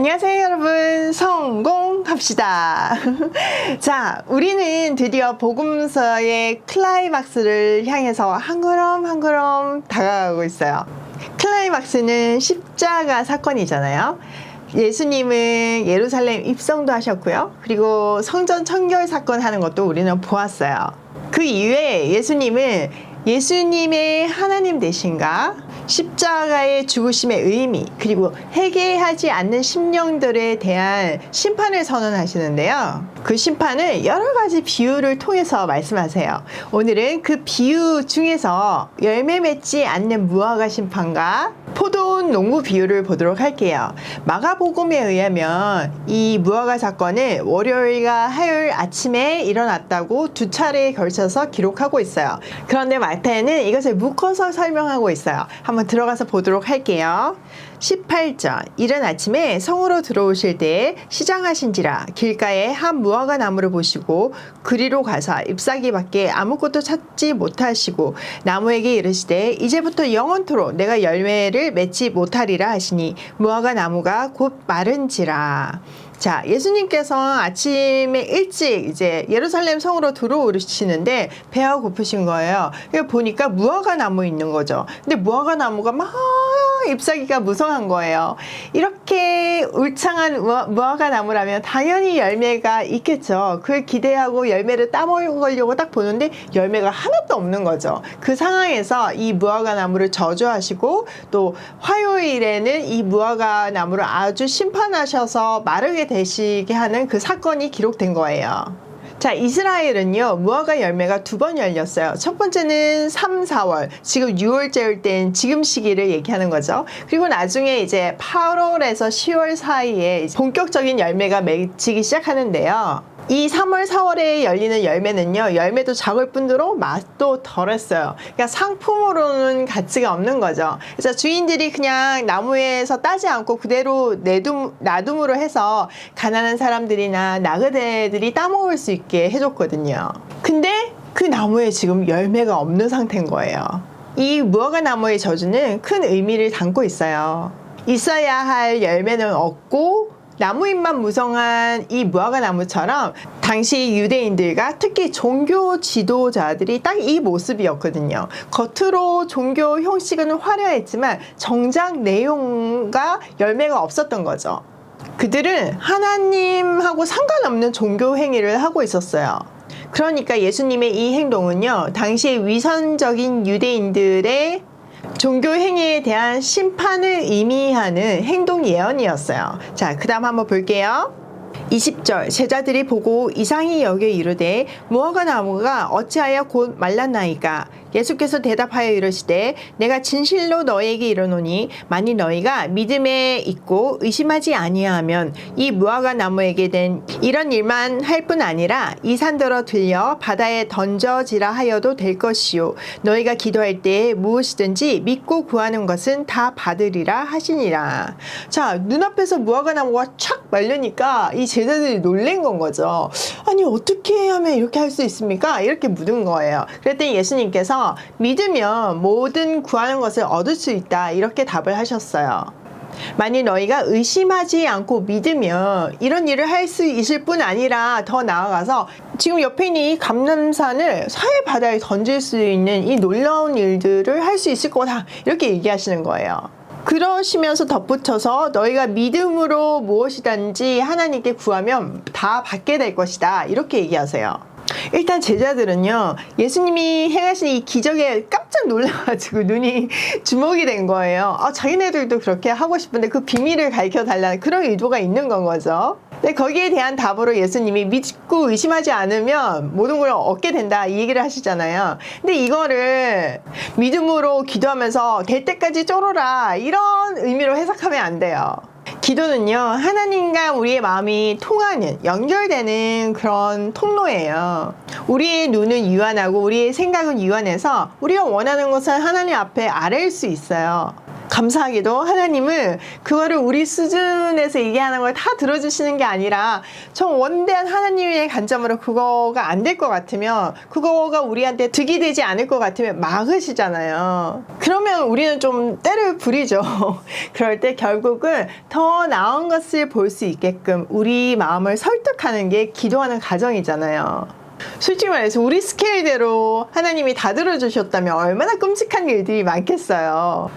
안녕하세요, 여러분. 성공합시다. 자, 우리는 드디어 복음서의 클라이막스를 향해서 한 걸음 한 걸음 다가가고 있어요. 클라이막스는 십자가 사건이잖아요. 예수님은 예루살렘 입성도 하셨고요. 그리고 성전 청결 사건 하는 것도 우리는 보았어요. 그 이후에 예수님은 예수님의 하나님 되신가? 십자가의 죽으심의 의미, 그리고 회개하지 않는 심령들에 대한 심판을 선언하시는데요. 그 심판을 여러 가지 비유를 통해서 말씀하세요. 오늘은 그 비유 중에서 열매 맺지 않는 무화과 심판과 포도 원 농부 비유를 보도록 할게요. 마가복음에 의하면 이 무화과 사건은 월요일과 화요일 아침에 일어났다고 두 차례에 걸쳐서 기록하고 있어요. 그런데 마태는 이것을 묶어서 설명하고 있어요. 한번 들어가서 보도록 할게요. 18절 이른 아침에 성으로 들어오실 때 시장하신지라 길가에 한 무화과 나무를 보시고 그리로 가사 잎사귀 밖에 아무것도 찾지 못하시고 나무에게 이르시되 이제부터 영원토록 내가 열매를 맺지 못하리라 하시니 무화과 나무가 곧 마른지라 자, 예수님께서 아침에 일찍 이제 예루살렘 성으로 들어오시는데 배가 고프신 거예요. 그래서 보니까 무화과 나무 있는 거죠. 근데 무화과 나무가 막 잎사귀가 무성한 거예요. 이렇게 울창한 무화- 무화과 나무라면 당연히 열매가 있겠죠. 그걸 기대하고 열매를 따먹으려고 딱 보는데 열매가 하나도 없는 거죠. 그 상황에서 이 무화과 나무를 저주하시고 또 화요일에는 이 무화과 나무를 아주 심판하셔서 마르게 되시게 하는 그 사건이 기록된 거예요. 자, 이스라엘은요, 무화과 열매가 두 번 열렸어요. 첫 번째는 3, 4월, 지금 6월째일 땐 지금 시기를 얘기하는 거죠. 그리고 나중에 이제 8월에서 10월 사이에 본격적인 열매가 맺히기 시작하는데요. 이 3월, 4월에 열리는 열매는요, 열매도 작을 뿐더러 맛도 덜했어요. 그러니까 상품으로는 가치가 없는 거죠. 그래서 주인들이 그냥 나무에서 따지 않고 그대로 내둠, 놔둠으로 해서 가난한 사람들이나 나그네들이 따먹을 수 있게 해줬거든요. 근데 그 나무에 지금 열매가 없는 상태인 거예요. 이 무화과 나무의 저주는 큰 의미를 담고 있어요. 있어야 할 열매는 없고 나무잎만 무성한 이 무화과 나무처럼 당시 유대인들과 특히 종교 지도자들이 딱 이 모습이었거든요. 겉으로 종교 형식은 화려했지만 정작 내용과 열매가 없었던 거죠. 그들은 하나님하고 상관없는 종교 행위를 하고 있었어요. 그러니까 예수님의 이 행동은요, 당시의 위선적인 유대인들의 종교 행위에 대한 심판을 의미하는 행동 예언이었어요. 자, 그 다음 한번 볼게요. 20절 제자들이 보고 이상히 여겨 이르되 무화과 나무가 어찌하여 곧 말랐나이까 예수께서 대답하여 이르시되 내가 진실로 너희에게 이르노니 만일 너희가 믿음에 있고 의심하지 아니하면 이 무화과 나무에게 된 이런 일만 할 뿐 아니라 이 산더러 들려 바다에 던져지라 하여도 될 것이요. 너희가 기도할 때 무엇이든지 믿고 구하는 것은 다 받으리라 하시니라. 자 눈앞에서 무화과 나무가 촥 말르니까 이 제자들이 놀란 건 거죠. 아니 어떻게 하면 이렇게 할 수 있습니까? 이렇게 묻은 거예요. 그랬더니 예수님께서 믿으면 모든 구하는 것을 얻을 수 있다 이렇게 답을 하셨어요 만일 너희가 의심하지 않고 믿으면 이런 일을 할 수 있을 뿐 아니라 더 나아가서 지금 옆에 있는 이 감람산을 사해 바다에 던질 수 있는 이 놀라운 일들을 할 수 있을 거다 이렇게 얘기하시는 거예요. 그러시면서 덧붙여서 너희가 믿음으로 무엇이든지 하나님께 구하면 다 받게 될 것이다 이렇게 얘기하세요. 일단 제자들은요 예수님이 행하신 이 기적에 깜짝 놀라가지고 눈이 주목이 된 거예요. 아, 자기네들도 그렇게 하고 싶은데 그 비밀을 가르쳐 달라는 그런 의도가 있는 건 거죠. 근데 거기에 대한 답으로 예수님이 믿고 의심하지 않으면 모든 걸 얻게 된다 이 얘기를 하시잖아요. 근데 이거를 믿음으로 기도하면서 될 때까지 쫄어라 이런 의미로 해석하면 안 돼요. 기도는요, 하나님과 우리의 마음이 통하는, 연결되는 그런 통로예요. 우리의 눈은 유한하고 우리의 생각은 유한해서 우리가 원하는 것을 하나님 앞에 아뢰일 수 있어요. 감사하게도 하나님은 그거를 우리 수준에서 얘기하는 걸 다 들어주시는 게 아니라 좀 원대한 하나님의 관점으로 그거가 안 될 것 같으면 그거가 우리한테 득이 되지 않을 것 같으면 막으시잖아요. 그러면 우리는 좀 때를 부리죠. 그럴 때 결국은 더 나은 것을 볼 수 있게끔 우리 마음을 설득하는 게 기도하는 과정이잖아요. 솔직히 말해서 우리 스케일대로 하나님이 다 들어주셨다면 얼마나 끔찍한 일들이 많겠어요.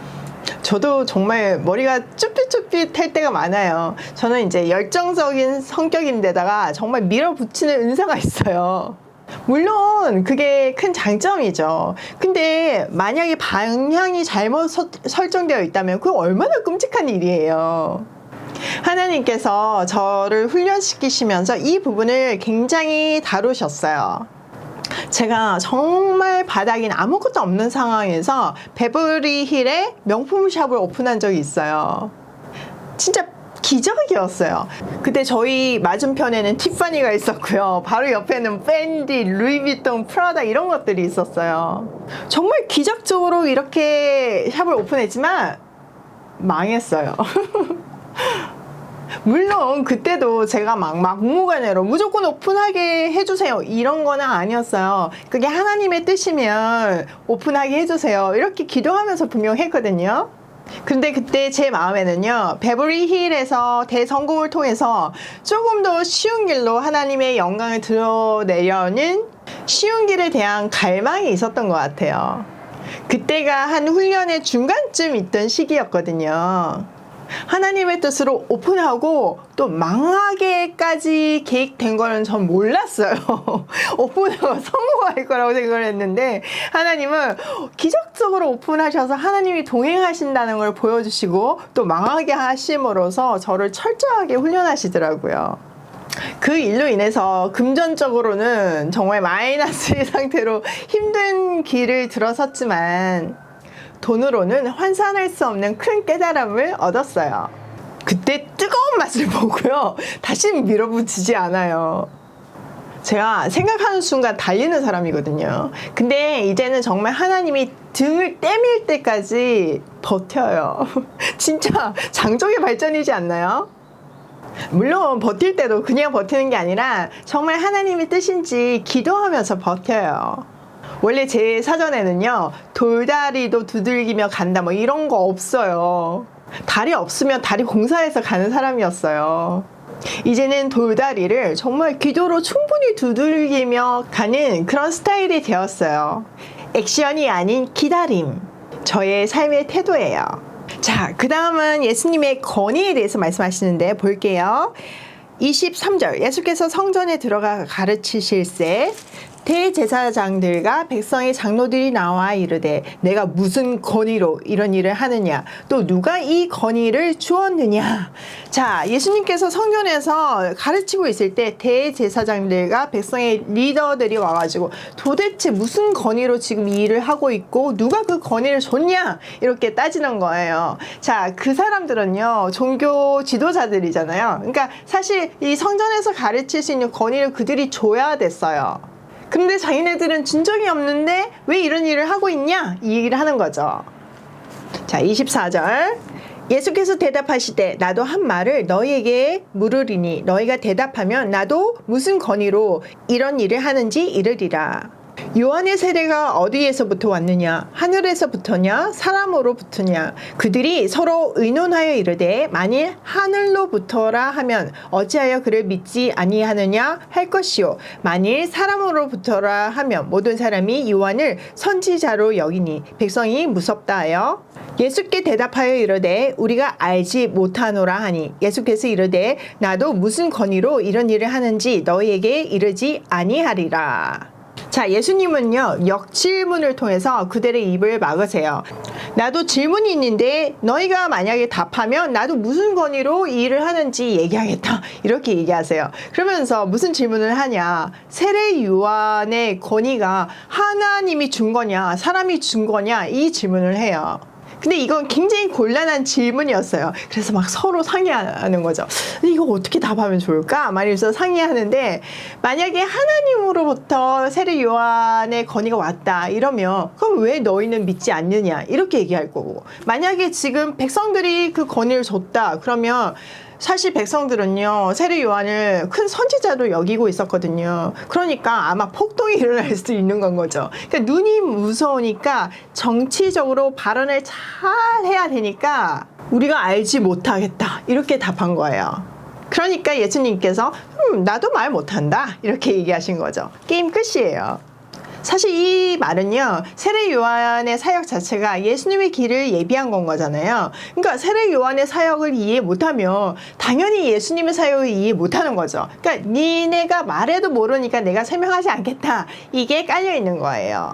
저도 정말 머리가 쭈삣쭈삣할 때가 많아요. 저는 이제 열정적인 성격인데다가 정말 밀어붙이는 은사가 있어요. 물론 그게 큰 장점이죠. 근데 만약에 방향이 잘못 서- 설정되어 있다면 그건 얼마나 끔찍한 일이에요. 하나님께서 저를 훈련시키시면서 이 부분을 굉장히 다루셨어요. 제가 정말 바닥인 아무것도 없는 상황에서 베버리 힐에 명품 샵을 오픈한 적이 있어요. 진짜 기적이었어요. 그때 저희 맞은편에는 티파니가 있었고요. 바로 옆에는 밴디, 루이비통, 프라다 이런 것들이 있었어요. 정말 기적적으로 이렇게 샵을 오픈했지만 망했어요. 물론 그때도 제가 막 막무가내로 무조건 오픈하게 해주세요. 이런 거는 아니었어요. 그게 하나님의 뜻이면 오픈하게 해주세요. 이렇게 기도하면서 분명 했거든요. 근데 그때 제 마음에는요 베버리 힐에서 대성공을 통해서 조금 더 쉬운 길로 하나님의 영광을 드러내려는 쉬운 길에 대한 갈망이 있었던 것 같아요. 그때가 한 훈련의 중간쯤 있던 시기였거든요 하나님의 뜻으로 오픈하고 또 망하게까지 계획된 거는 전 몰랐어요. 오픈하고 성공할 거라고 생각을 했는데 하나님은 기적적으로 오픈하셔서 하나님이 동행하신다는 걸 보여주시고 또 망하게 하심으로써 저를 철저하게 훈련하시더라고요. 그 일로 인해서 금전적으로는 정말 마이너스의 상태로 힘든 길을 들어섰지만 돈으로는 환산할 수 없는 큰 깨달음을 얻었어요. 그때 뜨거운 맛을 보고요. 다시는 밀어붙이지 않아요. 제가 생각하는 순간 달리는 사람이거든요. 근데 이제는 정말 하나님이 등을 떼밀 때까지 버텨요. 진짜 장족의 발전이지 않나요? 물론 버틸 때도 그냥 버티는 게 아니라 정말 하나님의 뜻인지 기도하면서 버텨요. 원래 제 사전에는요 돌다리도 두들기며 간다 뭐 이런 거 없어요. 다리 없으면 다리 공사해서 가는 사람이었어요. 이제는 돌다리를 정말 기도로 충분히 두들기며 가는 그런 스타일이 되었어요. 액션이 아닌 기다림. 저의 삶의 태도예요. 자 그 다음은 예수님의 권위에 대해서 말씀하시는데 볼게요. 23절. 예수께서 성전에 들어가 가르치실세 대제사장들과 백성의 장로들이 나와 이르되 내가 무슨 권위로 이런 일을 하느냐? 또 누가 이 권위를 주었느냐? 자 예수님께서 성전에서 가르치고 있을 때 대제사장들과 백성의 리더들이 와가지고 도대체 무슨 권위로 지금 이 일을 하고 있고 누가 그 권위를 줬냐? 이렇게 따지는 거예요. 자 그 사람들은요 종교 지도자들이잖아요. 그러니까 사실 이 성전에서 가르칠 수 있는 권위를 그들이 줘야 됐어요 근데 자기네들은 진정이 없는데 왜 이런 일을 하고 있냐? 이 얘기를 하는 거죠. 자, 24절. 예수께서 대답하시되 나도 한 말을 너희에게 물으리니 너희가 대답하면 나도 무슨 권위로 이런 일을 하는지 이르리라. 요한의 세례가 어디에서부터 왔느냐? 하늘에서부터냐? 사람으로부터냐? 그들이 서로 의논하여 이르되 만일 하늘로부터라 하면 어찌하여 그를 믿지 아니하느냐 할 것이요 만일 사람으로부터라 하면 모든 사람이 요한을 선지자로 여기니 백성이 무섭다 하여 예수께 대답하여 이르되 우리가 알지 못하노라 하니 예수께서 이르되 나도 무슨 권위로 이런 일을 하는지 너희에게 이르지 아니하리라. 자, 예수님은요, 역질문을 통해서 그들의 입을 막으세요. 나도 질문이 있는데, 너희가 만약에 답하면 나도 무슨 권위로 이 일을 하는지 얘기하겠다. 이렇게 얘기하세요. 그러면서 무슨 질문을 하냐. 세례 요한의 권위가 하나님이 준 거냐, 사람이 준 거냐, 이 질문을 해요. 근데 이건 굉장히 곤란한 질문이었어요. 그래서 막 서로 상의하는 거죠. 근데 이거 어떻게 답하면 좋을까? 말이면서 상의하는데 만약에 하나님으로부터 세례 요한의 건의가 왔다 이러면 그럼 왜 너희는 믿지 않느냐 이렇게 얘기할 거고 만약에 지금 백성들이 그 건의를 줬다 그러면 사실 백성들은요 세례 요한을 큰 선지자로 여기고 있었거든요. 그러니까 아마 폭동이 일어날 수도 있는 건 거죠. 그러니까 눈이 무서우니까 정치적으로 발언을 잘 해야 되니까 우리가 알지 못하겠다 이렇게 답한 거예요. 그러니까 예수님께서 음, 나도 말 못한다 이렇게 얘기하신 거죠. 게임 끝이에요. 사실 이 말은요 세례 요한의 사역 자체가 예수님의 길을 예비한 건 거잖아요. 그러니까 세례 요한의 사역을 이해 못하면 당연히 예수님의 사역을 이해 못하는 거죠. 그러니까 니네가 말해도 모르니까 내가 설명하지 않겠다 이게 깔려 있는 거예요.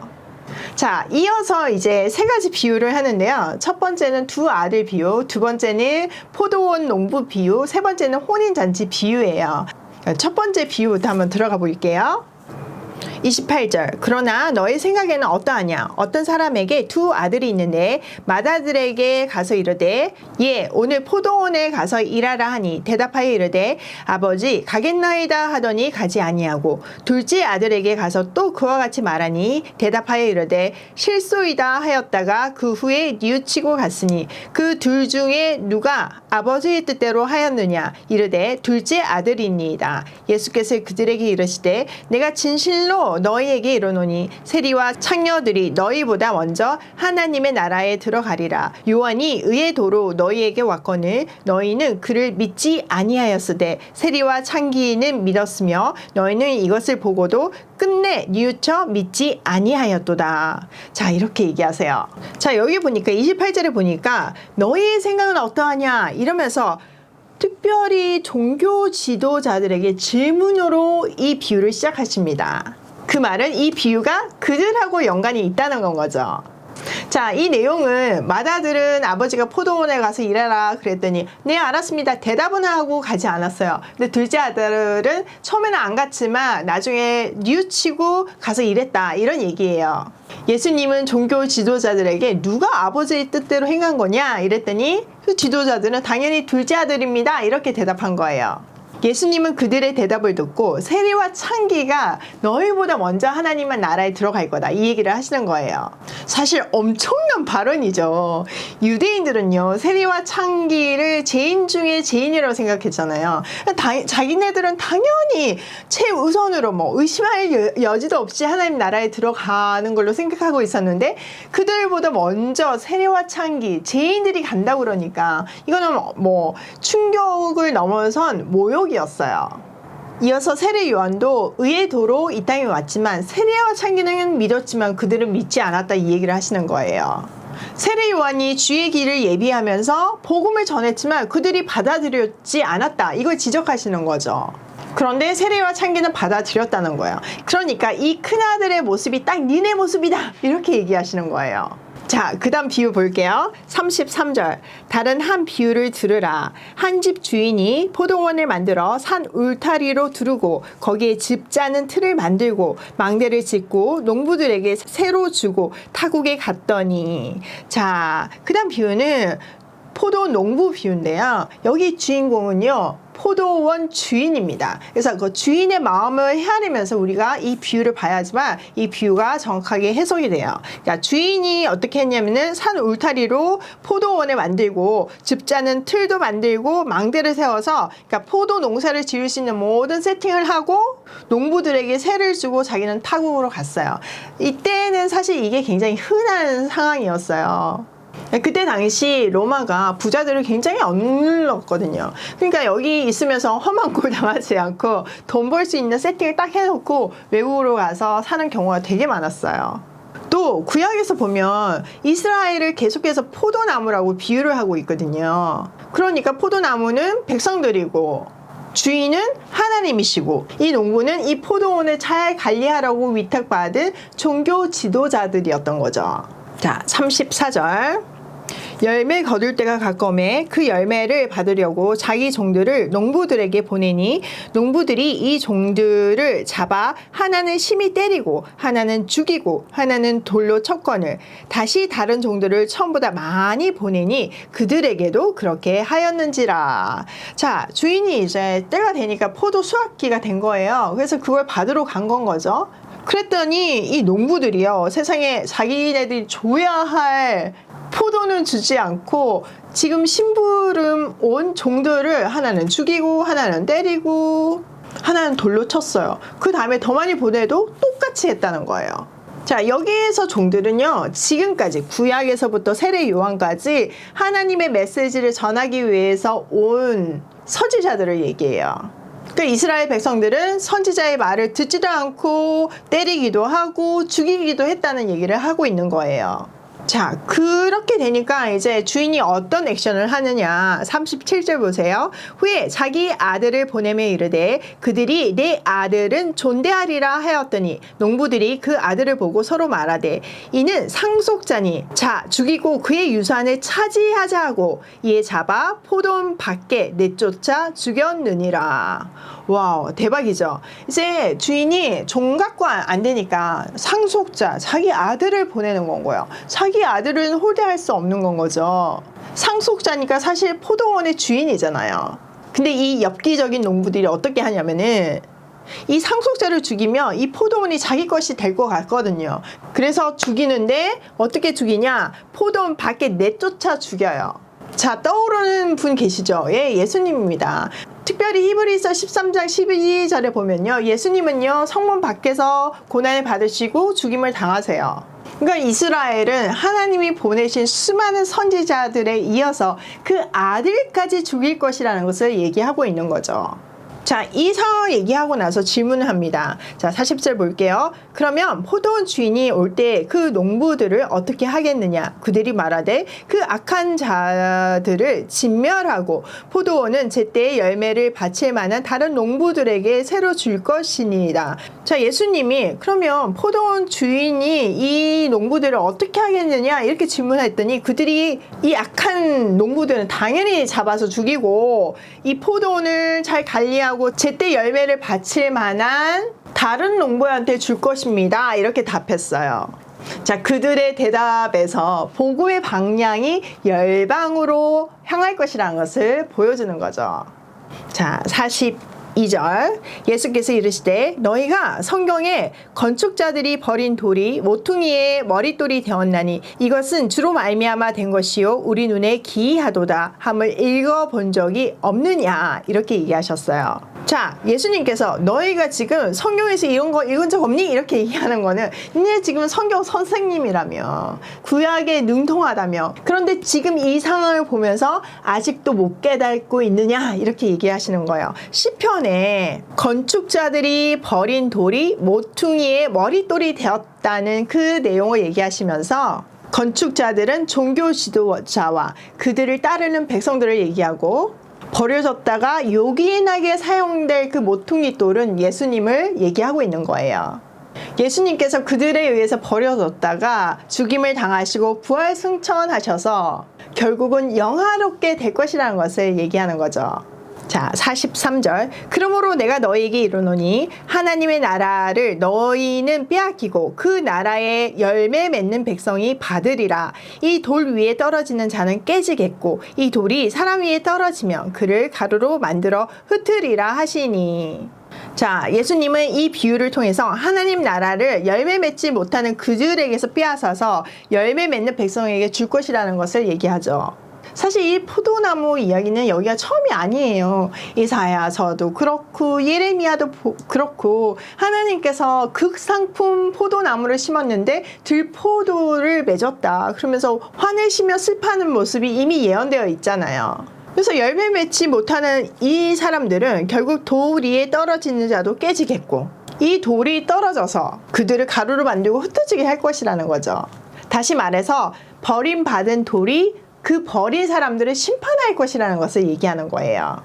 자, 이어서 이제 세 가지 비유를 하는데요. 첫 번째는 두 아들 비유, 두 번째는 포도원 농부 비유, 세 번째는 혼인 잔치 비유예요. 첫 번째 비유부터 한번 들어가 볼게요. 28절. 그러나 너의 생각에는 어떠하냐? 어떤 사람에게 두 아들이 있는데 맏아들에게 가서 이르되 예 오늘 포도원에 가서 일하라 하니 대답하여 이르되 아버지 가겠나이다 하더니 가지 아니하고 둘째 아들에게 가서 또 그와 같이 말하니 대답하여 이르되 실소이다 하였다가 그 후에 뉘우치고 갔으니 그 둘 중에 누가 아버지의 뜻대로 하였느냐? 이르되 둘째 아들이니이다. 예수께서 그들에게 이르시되 내가 진실로 너희에게 이르노니 세리와 창녀들이 너희보다 먼저 하나님의 나라에 들어가리라 요한이 의의 도로 너희에게 왔거늘 너희는 그를 믿지 아니하였으되 세리와 창기는 믿었으며 너희는 이것을 보고도 끝내 뉘우쳐 믿지 아니하였도다. 자, 이렇게 얘기하세요. 자, 여기 보니까 28절에 보니까 너희의 생각은 어떠하냐 이러면서 특별히 종교 지도자들에게 질문으로 이 비유를 시작하십니다. 그 말은 이 비유가 그들하고 연관이 있다는 건 거죠. 자, 이 내용은 맏아들은 아버지가 포도원에 가서 일하라 그랬더니 네 알았습니다. 대답은 하고 가지 않았어요. 근데 둘째 아들은 처음에는 안 갔지만 나중에 뉘우치고 가서 일했다 이런 얘기예요. 예수님은 종교 지도자들에게 누가 아버지의 뜻대로 행한 거냐 이랬더니 그 지도자들은 당연히 둘째 아들입니다 이렇게 대답한 거예요. 예수님은 그들의 대답을 듣고 세리와 창기가 너희보다 먼저 하나님만 나라에 들어갈 거다 이 얘기를 하시는 거예요. 사실 엄청난 발언이죠. 유대인들은요 세리와 창기를 죄인 중에 죄인이라고 생각했잖아요. 다, 자기네들은 당연히 최우선으로 뭐 의심할 여, 여지도 없이 하나님 나라에 들어가는 걸로 생각하고 있었는데 그들보다 먼저 세리와 창기 죄인들이 간다고 그러니까 이거는 뭐 충격을 넘어선 모욕 기록이었어요. 이어서 세례 요한도 의의 도로 이 땅에 왔지만 세례와 창기는 믿었지만 그들은 믿지 않았다 이 얘기를 하시는 거예요. 세례 요한이 주의 길을 예비하면서 복음을 전했지만 그들이 받아들였지 않았다. 이걸 지적하시는 거죠. 그런데 세례와 창기는 받아들였다는 거예요. 그러니까 이 큰아들의 모습이 딱 니네 모습이다. 이렇게 얘기하시는 거예요. 자, 그 다음 비유 볼게요. 33절. 다른 한 비유를 들으라. 한 집 주인이 포도원을 만들어 산 울타리로 두르고 거기에 집 짜는 틀을 만들고 망대를 짓고 농부들에게 새로 주고 타국에 갔더니. 자, 그 다음 비유는 포도 농부 비유인데요. 여기 주인공은요. 포도원 주인입니다. 그래서 그 주인의 마음을 헤아리면서 우리가 이 비유를 봐야지만 이 비유가 정확하게 해석이 돼요. 그러니까 주인이 어떻게 했냐면은 산 울타리로 포도원을 만들고 즙자는 틀도 만들고 망대를 세워서 그러니까 포도 농사를 지을 수 있는 모든 세팅을 하고 농부들에게 세를 주고 자기는 타국으로 갔어요. 이때는 사실 이게 굉장히 흔한 상황이었어요. 그때 당시 로마가 부자들을 굉장히 억눌렀거든요. 그러니까 여기 있으면서 험한 꼴 당하지 않고 돈 벌 수 있는 세팅을 딱 해놓고 외국으로 가서 사는 경우가 되게 많았어요. 또 구약에서 보면 이스라엘을 계속해서 포도나무라고 비유를 하고 있거든요. 그러니까 포도나무는 백성들이고 주인은 하나님이시고 이 농부는 이 포도원을 잘 관리하라고 위탁받은 종교 지도자들이었던 거죠. 자, 34절. 열매 거둘 때가 가까움에 그 열매를 받으려고 자기 종들을 농부들에게 보내니 농부들이 이 종들을 잡아 하나는 심히 때리고 하나는 죽이고 하나는 돌로 쳤거늘 다시 다른 종들을 처음보다 많이 보내니 그들에게도 그렇게 하였는지라. 자 주인이 이제 때가 되니까 포도 수확기가 된 거예요. 그래서 그걸 받으러 간 건 거죠. 그랬더니 이 농부들이요 세상에 자기네들이 줘야 할 포도는 주지 않고 지금 심부름 온 종들을 하나는 죽이고 하나는 때리고 하나는 돌로 쳤어요. 그 다음에 더 많이 보내도 똑같이 했다는 거예요. 자, 여기에서 종들은요, 지금까지 구약에서부터 세례 요한까지 하나님의 메시지를 전하기 위해서 온 선지자들을 얘기해요. 그 이스라엘 백성들은 선지자의 말을 듣지도 않고 때리기도 하고 죽이기도 했다는 얘기를 하고 있는 거예요. 자, 그렇게 되니까 이제 주인이 어떤 액션을 하느냐. 37절 보세요. 후에 자기 아들을 보내며 이르되 그들이 내 아들은 존대하리라 하였더니 농부들이 그 아들을 보고 서로 말하되 이는 상속자니 자 죽이고 그의 유산을 차지하자 하고 이에 잡아 포돈 밖에 내쫓아 죽였느니라. 와우 대박이죠. 이제 주인이 종각과 안 되니까 상속자 자기 아들을 보내는 건 거예요. 자기 아들은 홀대할 수 없는 건 거죠. 상속자니까 사실 포도원의 주인이잖아요. 근데 이 엽기적인 농부들이 어떻게 하냐면은 이 상속자를 죽이면 이 포도원이 자기 것이 될 것 같거든요. 그래서 죽이는데 어떻게 죽이냐? 포도원 밖에 내쫓아 죽여요. 자, 떠오르는 분 계시죠? 예, 예수님입니다. 특별히 히브리서 13장 12절에 보면요. 예수님은요, 성문 밖에서 고난을 받으시고 죽임을 당하세요. 그러니까 이스라엘은 하나님이 보내신 수많은 선지자들에 이어서 그 아들까지 죽일 것이라는 것을 얘기하고 있는 거죠. 자, 이 상황을 얘기하고 나서 질문을 합니다. 자, 40절 볼게요. 그러면 포도원 주인이 올 때 그 농부들을 어떻게 하겠느냐? 그들이 말하되 그 악한 자들을 진멸하고 포도원은 제때의 열매를 바칠 만한 다른 농부들에게 새로 줄 것이니이다. 자, 예수님이 그러면 포도원 주인이 이 농부들을 어떻게 하겠느냐? 이렇게 질문했더니 그들이 이 악한 농부들은 당연히 잡아서 죽이고 이 포도원을 잘 관리하고 제때 열매를 바칠 만한 다른 농부한테 줄 것입니다. 이렇게 답했어요. 자, 그들의 대답에서 복음의 방향이 열방으로 향할 것이라는 것을 보여주는 거죠. 자, 42절 예수께서 이르시되 너희가 성경에 건축자들이 버린 돌이 모퉁이의 머릿돌이 되었나니 이것은 주로 말미암아 된 것이요 우리 눈에 기이하도다 함을 읽어 본 적이 없느냐 이렇게 얘기하셨어요. 자, 예수님께서 너희가 지금 성경에서 이런 거 읽은 적 없니? 이렇게 얘기하는 거는 네 지금 성경 선생님이라며 구약에 능통하다며 그런데 지금 이 상황을 보면서 아직도 못 깨닫고 있느냐? 이렇게 얘기하시는 거예요. 시편에 건축자들이 버린 돌이 모퉁이의 머릿돌이 되었다는 그 내용을 얘기하시면서 건축자들은 종교 지도자와 그들을 따르는 백성들을 얘기하고 버려졌다가 요긴하게 사용될 그 모퉁이 돌은 예수님을 얘기하고 있는 거예요. 예수님께서 그들에 의해서 버려졌다가 죽임을 당하시고 부활 승천하셔서 결국은 영화롭게 될 것이라는 것을 얘기하는 거죠. 자, 43절. 그러므로 내가 너희에게 이르노니 하나님의 나라를 너희는 빼앗기고 그 나라의 열매 맺는 백성이 받으리라. 이 돌 위에 떨어지는 자는 깨지겠고 이 돌이 사람 위에 떨어지면 그를 가루로 만들어 흩으리라 하시니. 자, 예수님은 이 비유를 통해서 하나님 나라를 열매 맺지 못하는 그들에게서 빼앗아서 열매 맺는 백성에게 줄 것이라는 것을 얘기하죠. 사실 이 포도나무 이야기는 여기가 처음이 아니에요. 이사야서도 그렇고 예레미야도 보- 그렇고 하나님께서 극상품 포도나무를 심었는데 들포도를 맺었다. 그러면서 화내시며 슬퍼하는 모습이 이미 예언되어 있잖아요. 그래서 열매 맺지 못하는 이 사람들은 결국 돌 위에 떨어지는 자도 깨지겠고 이 돌이 떨어져서 그들을 가루로 만들고 흩어지게 할 것이라는 거죠. 다시 말해서 버림받은 돌이 그 버린 사람들을 심판할 것이라는 것을 얘기하는 거예요.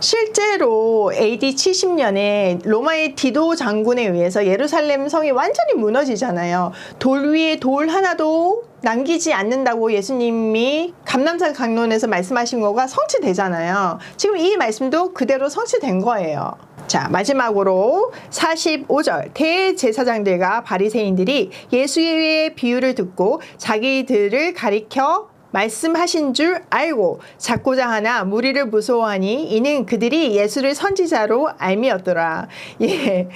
실제로 AD 70년에 로마의 디도 장군에 의해서 예루살렘 성이 완전히 무너지잖아요. 돌 위에 돌 하나도 남기지 않는다고 예수님이 감남산 강론에서 말씀하신 거가 성취되잖아요. 지금 이 말씀도 그대로 성취된 거예요. 자, 마지막으로 45절 대제사장들과 바리새인들이 예수의 비유를 듣고 자기들을 가리켜 말씀하신 줄 알고 잡고자 하나 무리를 무서워하니 이는 그들이 예수를 선지자로 알미었더라. 예.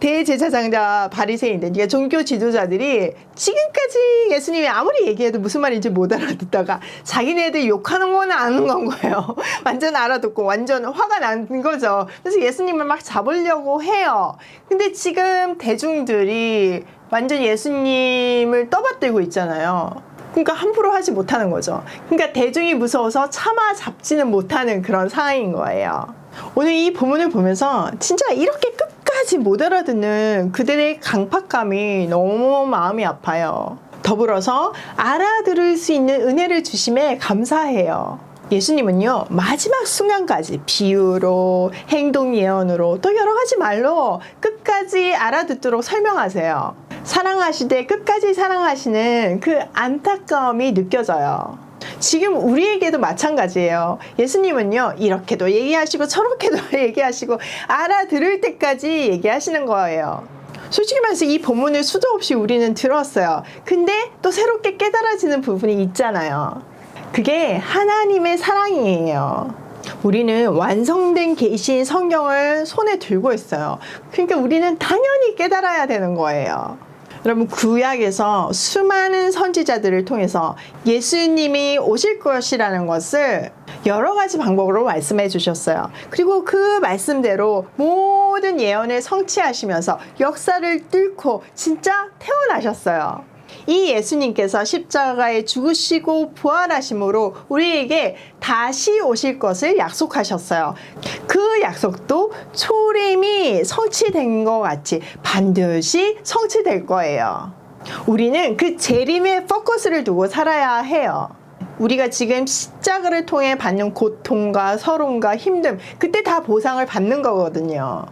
대제사장자 바리새인들, 그러니까 종교 지도자들이 지금까지 예수님이 아무리 얘기해도 무슨 말인지 못 알아듣다가 자기네들 욕하는 거는 아는 건 거예요. 완전 알아듣고 완전 화가 난 거죠. 그래서 예수님을 막 잡으려고 해요. 근데 지금 대중들이 완전 예수님을 떠받들고 있잖아요. 그러니까 함부로 하지 못하는 거죠. 그러니까 대중이 무서워서 차마 잡지는 못하는 그런 상황인 거예요. 오늘 이 본문을 보면서 진짜 이렇게 끝까지 못 알아듣는 그들의 강팍감이 너무 마음이 아파요. 더불어서 알아들을 수 있는 은혜를 주심에 감사해요. 예수님은요, 마지막 순간까지 비유로, 행동 예언으로, 또 여러 가지 말로 끝까지 알아듣도록 설명하세요. 사랑하시되 끝까지 사랑하시는 그 안타까움이 느껴져요. 지금 우리에게도 마찬가지예요. 예수님은요, 이렇게도 얘기하시고 저렇게도 얘기하시고 알아들을 때까지 얘기하시는 거예요. 솔직히 말해서 이 본문을 수도 없이 우리는 들었어요. 근데 또 새롭게 깨달아지는 부분이 있잖아요. 그게 하나님의 사랑이에요. 우리는 완성된 계시인 성경을 손에 들고 있어요. 그러니까 우리는 당연히 깨달아야 되는 거예요. 여러분 구약에서 수많은 선지자들을 통해서 예수님이 오실 것이라는 것을 여러 가지 방법으로 말씀해 주셨어요. 그리고 그 말씀대로 모든 예언을 성취하시면서 역사를 뚫고 진짜 태어나셨어요. 이 예수님께서 십자가에 죽으시고 부활하심으로 우리에게 다시 오실 것을 약속하셨어요. 그 약속도 초림이 성취된 것 같이 반드시 성취될 거예요. 우리는 그 재림의 포커스를 두고 살아야 해요. 우리가 지금 십자가를 통해 받는 고통과 서름과 힘듦, 그때 다 보상을 받는 거거든요.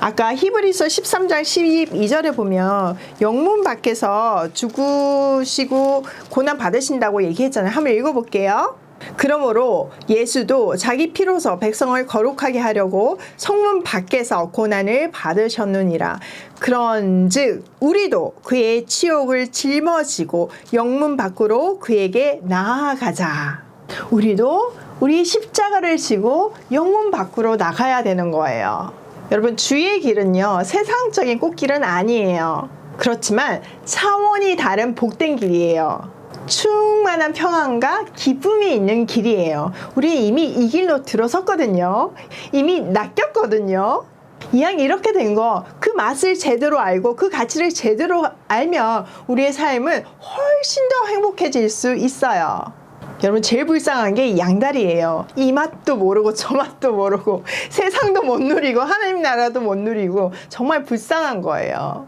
아까 히브리서 13장 12절에 보면 영문 밖에서 죽으시고 고난 받으신다고 얘기했잖아요. 한번 읽어볼게요. 그러므로 예수도 자기 피로서 백성을 거룩하게 하려고 성문 밖에서 고난을 받으셨느니라. 그런즉 우리도 그의 치욕을 짊어지고 영문 밖으로 그에게 나아가자. 우리도 우리 십자가를 지고 영문 밖으로 나가야 되는 거예요. 여러분 주의 길은요 세상적인 꽃길은 아니에요. 그렇지만 차원이 다른 복된 길이에요. 충만한 평안과 기쁨이 있는 길이에요. 우리 이미 이 길로 들어섰거든요. 이미 낚였거든요. 이왕 이렇게 된 거 그 맛을 제대로 알고 그 가치를 제대로 알면 우리의 삶은 훨씬 더 행복해질 수 있어요. 여러분 제일 불쌍한 게 양다리예요. 이 맛도 모르고 저 맛도 모르고 세상도 못 누리고 하나님 나라도 못 누리고 정말 불쌍한 거예요.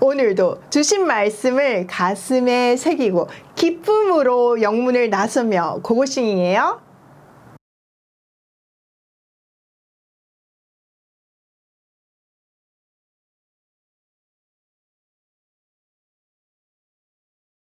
오늘도 주신 말씀을 가슴에 새기고 기쁨으로 영문을 나서며 고고싱이에요.